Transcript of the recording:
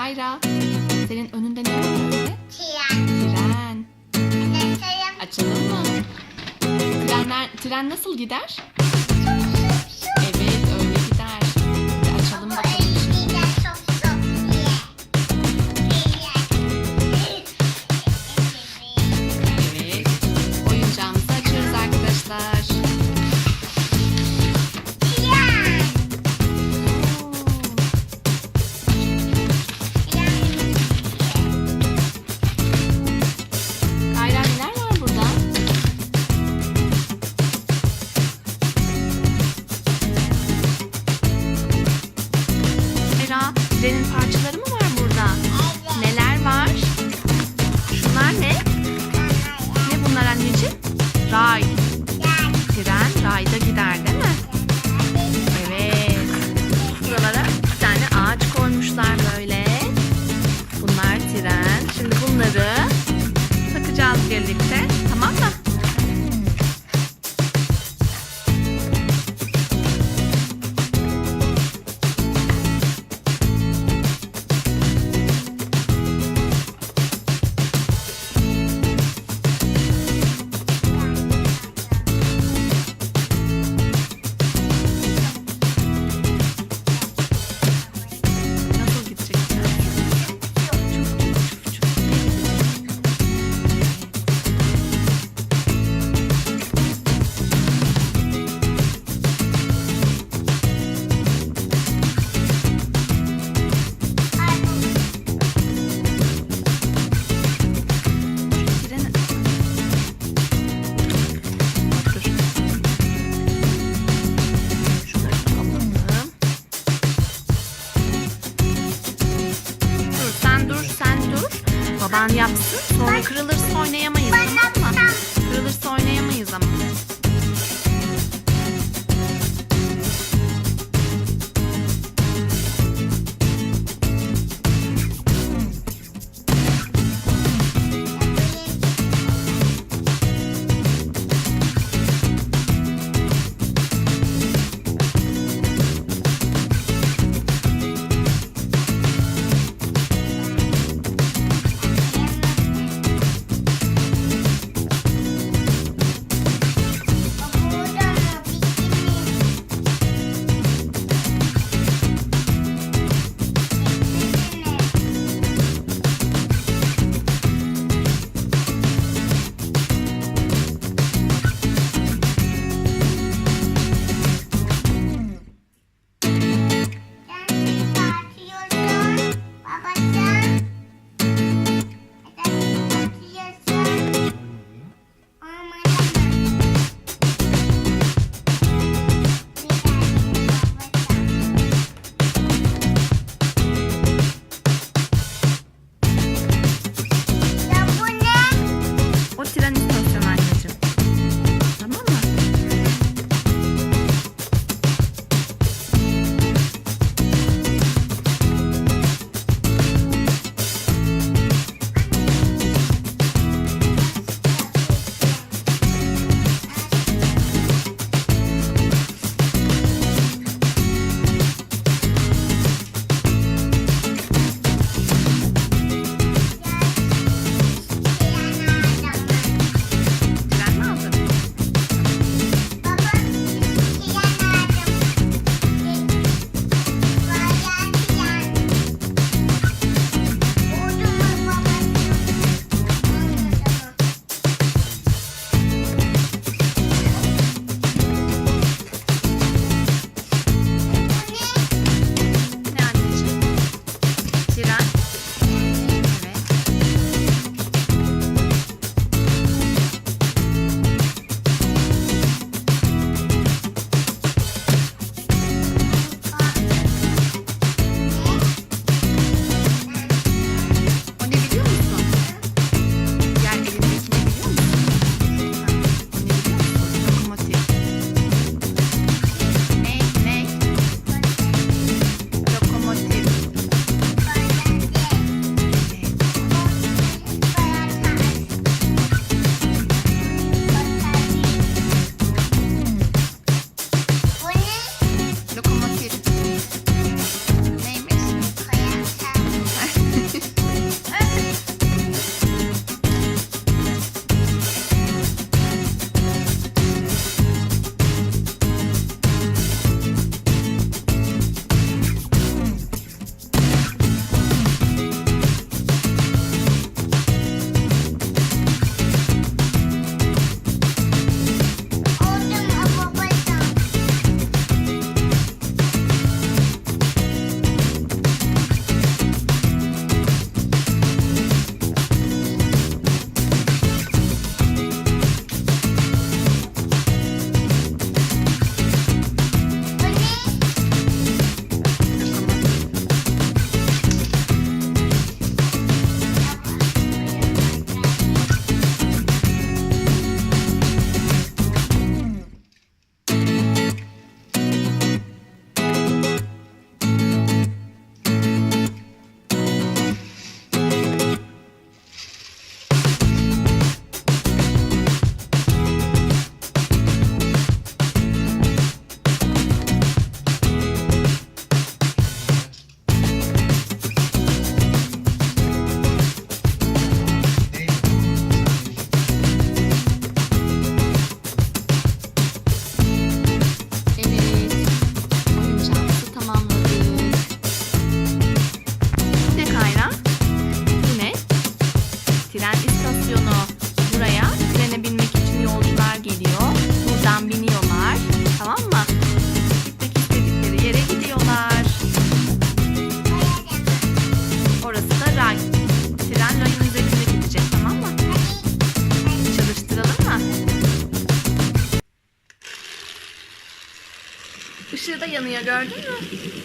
Kayra. Senin önünde ne var? Tren. Tren. Açalım mı? Trenler, tren nasıl gider? Baban yapsın sonra kırılırsa oynayamayız. istasyonu. Buraya trene binmek için yolcular geliyor. Buradan biniyorlar. Tamam mı? Gitmek istedikleri yere gidiyorlar. Orası da ray. Tren rayın üzerinde gidecek tamam mı? Çalıştıralım mı? Işığı da yanıyor gördün mü?